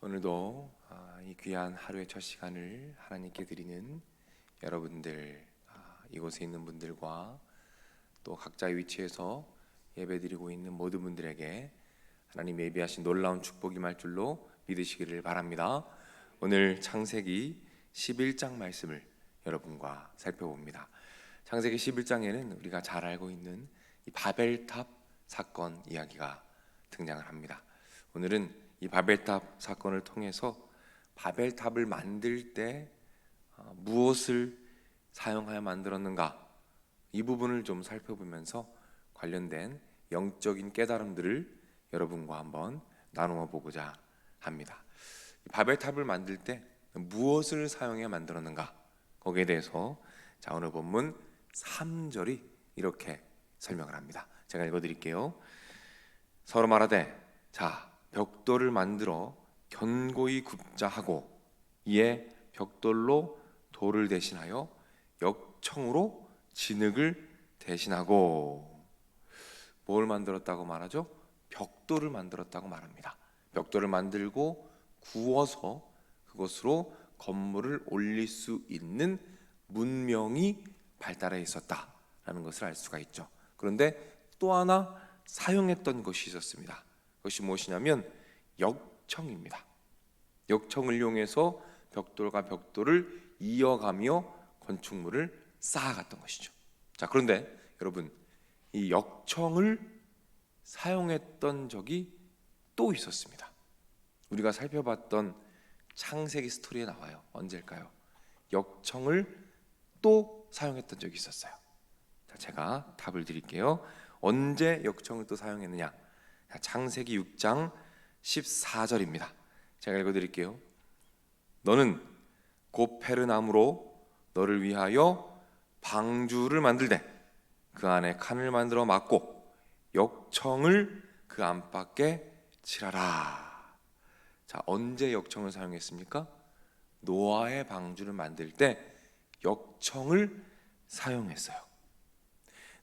오늘도 아, 이 귀한 하루의 첫 시간을 하나님께 드리는 여러분들 아, 이곳에 있는 분들과 또 각자의 위치에서 예배드리고 있는 모든 분들에게 하나님 예비하신 놀라운 축복이 임할 줄로 믿으시기를 바랍니다. 오늘 창세기 11장 말씀을 여러분과 살펴봅니다. 창세기 11장에는 우리가 잘 알고 있는 이 바벨탑 사건 이야기가 등장을 합니다. 오늘은 이 바벨탑 사건을 통해서 바벨탑을 만들 때 어, 무엇을 사용하여 만들었는가 이 부분을 좀 살펴보면서 관련된 영적인 깨달음들을 여러분과 한번 나누어 보고자 합니다. 이 바벨탑을 만들 때 무엇을 사용해 만들었는가 거기에 대해서 자 오늘 본문 3절이 이렇게 설명을 합니다. 제가 읽어 드릴게요. 서로 말하되 자 벽돌을 만들어 견고히 굽자 하고 이에 벽돌로 돌을 대신하여 역청으로 진흙을 대신하고 뭘 만들었다고 말하죠? 벽돌을 만들었다고 말합니다. 벽돌을 만들고 구워서 그것으로 건물을 올릴 수 있는 문명이 발달해 있었다라는 것을 알 수가 있죠. 그런데 또 하나 사용했던 것이 있었습니다. 그것이 무엇이냐면 역청입니다. 역청을 이용해서 벽돌과 벽돌을 이어가며 건축물을 쌓아갔던 것이죠. 자, 그런데 여러분 이 역청을 사용했던 적이 또 있었습니다. 우리가 살펴봤던 창세기 스토리에 나와요. 언제일까요? 역청을 또 사용했던 적이 있었어요. 자, 제가 답을 드릴게요. 언제 역청을 또 사용했느냐? 자, 창세기 6장 14절입니다. 제가 읽어 드릴게요. 너는 고페르나무로 너를 위하여 방주를 만들되 그 안에 칸을 만들어 막고 역청을 그 안팎에 칠하라. 자, 언제 역청을 사용했습니까? 노아의 방주를 만들 때 역청을 사용했어요.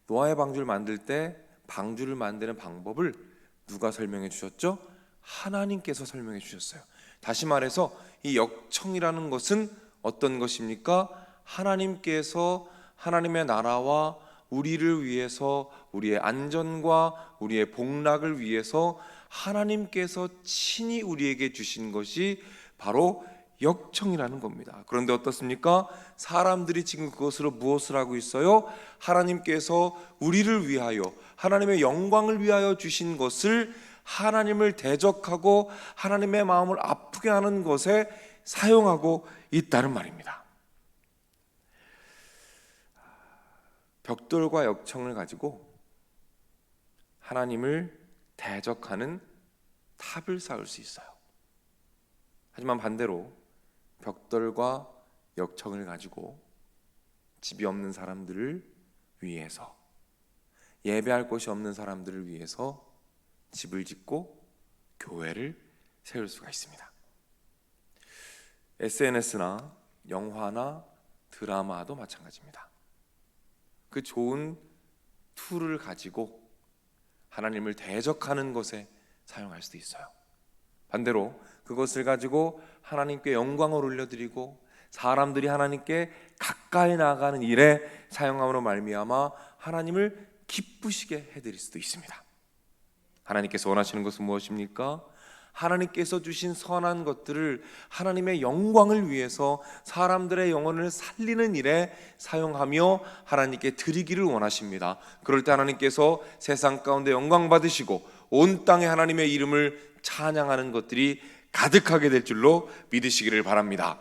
노아의 방주를 만들 때 방주를 만드는 방법을 누가 설명해 주셨죠? 하나님께서 설명해 주셨어요. 다시 말해서 이 역청이라는 것은 어떤 것입니까? 하나님께서 하나님의 나라와 우리를 위해서 우리의 안전과 우리의 복락을 위해서 하나님께서 친히 우리에게 주신 것이 바로 역청이라는 겁니다. 그런데 어떻습니까? 사람들이 지금 그것으로 무엇을 하고 있어요? 하나님께서 우리를 위하여 하나님의 영광을 위하여 주신 것을 하나님을 대적하고 하나님의 마음을 아프게 하는 것에 사용하고 있다는 말입니다. 벽돌과 역청을 가지고 하나님을 대적하는 탑을 쌓을 수 있어요. 하지만 반대로 벽돌과 역청을 가지고 집이 없는 사람들을 위해서 예배할 곳이 없는 사람들을 위해서 집을 짓고 교회를 세울 수가 있습니다. SNS나 영화나 드라마도 마찬가지입니다. 그 좋은 툴을 가지고 하나님을 대적하는 것에 사용할 수도 있어요. 반대로 그것을 가지고 하나님께 영광을 올려드리고 사람들이 하나님께 가까이 나가는 일에 사용함으로 말미암아 하나님을 기쁘시게 해드릴 수도 있습니다. 하나님께서 원하시는 것은 무엇입니까? 하나님께서 주신 선한 것들을 하나님의 영광을 위해서 사람들의 영혼을 살리는 일에 사용하며 하나님께 드리기를 원하십니다. 그럴 때 하나님께서 세상 가운데 영광 받으시고 온 땅에 하나님의 이름을 찬양하는 것들이 가득하게 될 줄로 믿으시기를 바랍니다.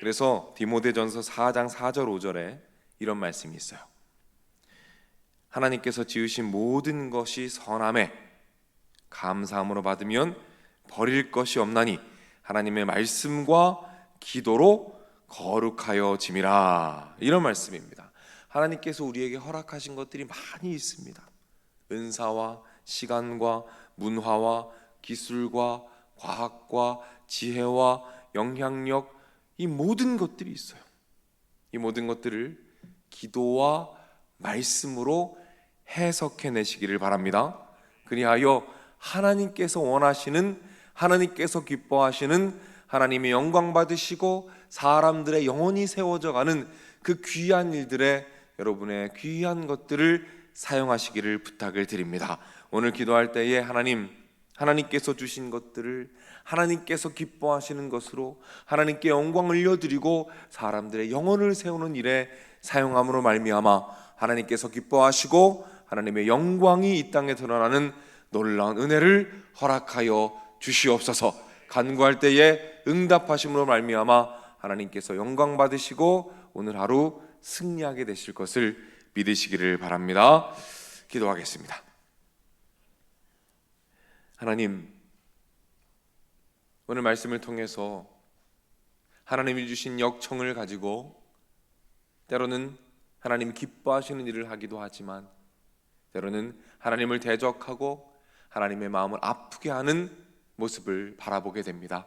그래서 디모데전서 4장 4절 5절에 이런 말씀이 있어요. 하나님께서 지으신 모든 것이 선함에 감사함으로 받으면 버릴 것이 없나니 하나님의 말씀과 기도로 거룩하여 짐이라 이런 말씀입니다. 하나님께서 우리에게 허락하신 것들이 많이 있습니다. 은사와 시간과 문화와 기술과 과학과 지혜와 영향력 이 모든 것들이 있어요. 이 모든 것들을 기도와 말씀으로 해석해 내시기를 바랍니다. 그리하여 하나님께서 원하시는 하나님께서 기뻐하시는 하나님의 영광 받으시고 사람들의 영혼이 세워져 가는 그 귀한 일들에 여러분의 귀한 것들을 사용하시기를 부탁을 드립니다. 오늘 기도할 때에 하나님 하나님께서 주신 것들을 하나님께서 기뻐하시는 것으로 하나님께 영광을 올려드리고 사람들의 영혼을 세우는 일에 사용함으로 말미암아 하나님께서 기뻐하시고 하나님의 영광이 이 땅에 드러나는 놀라운 은혜를 허락하여 주시옵소서. 간구할 때에 응답하심으로 말미암아 하나님께서 영광 받으시고 오늘 하루 승리하게 되실 것을 믿으시기를 바랍니다. 기도하겠습니다. 하나님, 오늘 말씀을 통해서 하나님이 주신 역청을 가지고 때로는 하나님 기뻐하시는 일을 하기도 하지만 때로는 하나님을 대적하고 하나님의 마음을 아프게 하는 모습을 바라보게 됩니다.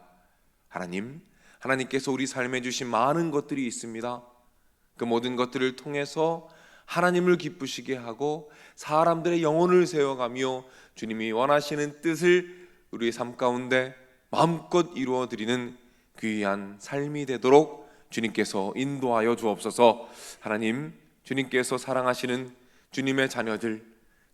하나님, 하나님께서 우리 삶에 주신 많은 것들이 있습니다. 그 모든 것들을 통해서 하나님을 기쁘시게 하고 사람들의 영혼을 세워가며 주님이 원하시는 뜻을 우리의 삶 가운데 마음껏 이루어 드리는 귀한 삶이 되도록 주님께서 인도하여 주옵소서. 하나님, 주님께서 사랑하시는 주님의 자녀들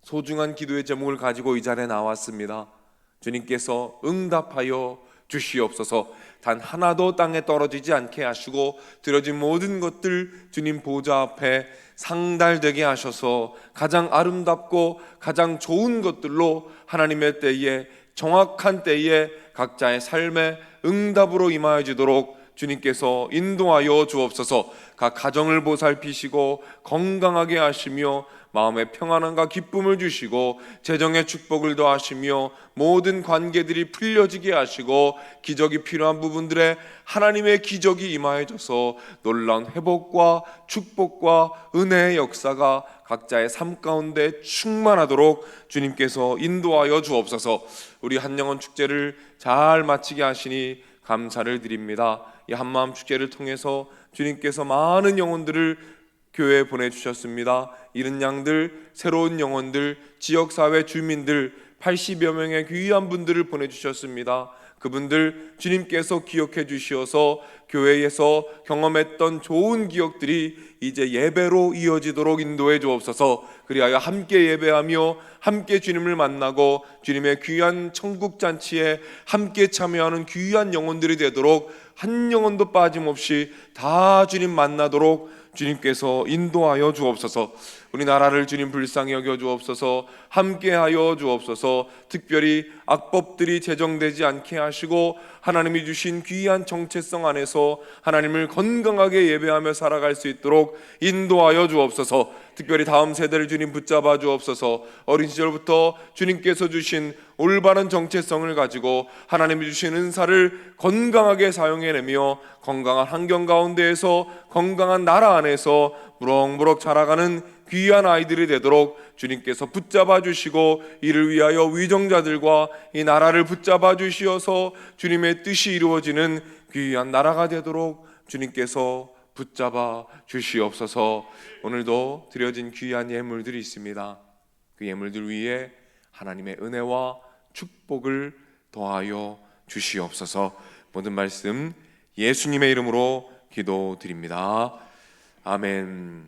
소중한 기도의 제목을 가지고 이 자리에 나왔습니다. 주님께서 응답하여 주시옵소서. 단 하나도 땅에 떨어지지 않게 하시고 들어진 모든 것들 주님 보좌 앞에 상달되게 하셔서 가장 아름답고 가장 좋은 것들로 하나님의 때에 정확한 때에 각자의 삶에 응답으로 임하여 지도록 주님께서 인도하여 주옵소서 각 가정을 보살피시고 건강하게 하시며 마음의 평안함과 기쁨을 주시고 재정의 축복을 더하시며 모든 관계들이 풀려지게 하시고 기적이 필요한 부분들에 하나님의 기적이 임하여져서 놀라운 회복과 축복과 은혜의 역사가 각자의 삶 가운데 충만하도록 주님께서 인도하여 주옵소서. 우리 한영원 축제를 잘 마치게 하시니 감사를 드립니다. 이 한마음 축제를 통해서 주님께서 많은 영혼들을 교회에 보내주셨습니다. 이른 양들, 새로운 영혼들, 지역사회 주민들, 80여 명의 귀한 분들을 보내주셨습니다. 그분들 주님께서 기억해 주시어서 교회에서 경험했던 좋은 기억들이 이제 예배로 이어지도록 인도해 주옵소서. 그리하여 함께 예배하며 함께 주님을 만나고 주님의 귀한 천국 잔치에 함께 참여하는 귀한 영혼들이 되도록 한 영혼도 빠짐없이 다 주님 만나도록 주님께서 인도하여 주옵소서. 우리나라를 주님 불쌍히 여겨 주옵소서. 함께하여 주옵소서. 특별히 악법들이 제정되지 않게 하시고 하나님이 주신 귀한 정체성 안에서 하나님을 건강하게 예배하며 살아갈 수 있도록 인도하여 주옵소서. 특별히 다음 세대를 주님 붙잡아 주옵소서. 어린 시절부터 주님께서 주신 올바른 정체성을 가지고 하나님이 주신 은사를 건강하게 사용해내며 건강한 환경 가운데에서 건강한 나라 안에서 무럭무럭 자라가는 귀한 아이들이 되도록 주님께서 붙잡아 주시고 이를 위하여 위정자들과 이 나라를 붙잡아 주시어서 주님의 뜻이 이루어지는 귀한 나라가 되도록 주님께서 붙잡아 주시옵소서. 오늘도 드려진 귀한 예물들이 있습니다. 그 예물들 위에 하나님의 은혜와 축복을 더하여 주시옵소서. 모든 말씀 예수님의 이름으로 기도드립니다. 아멘.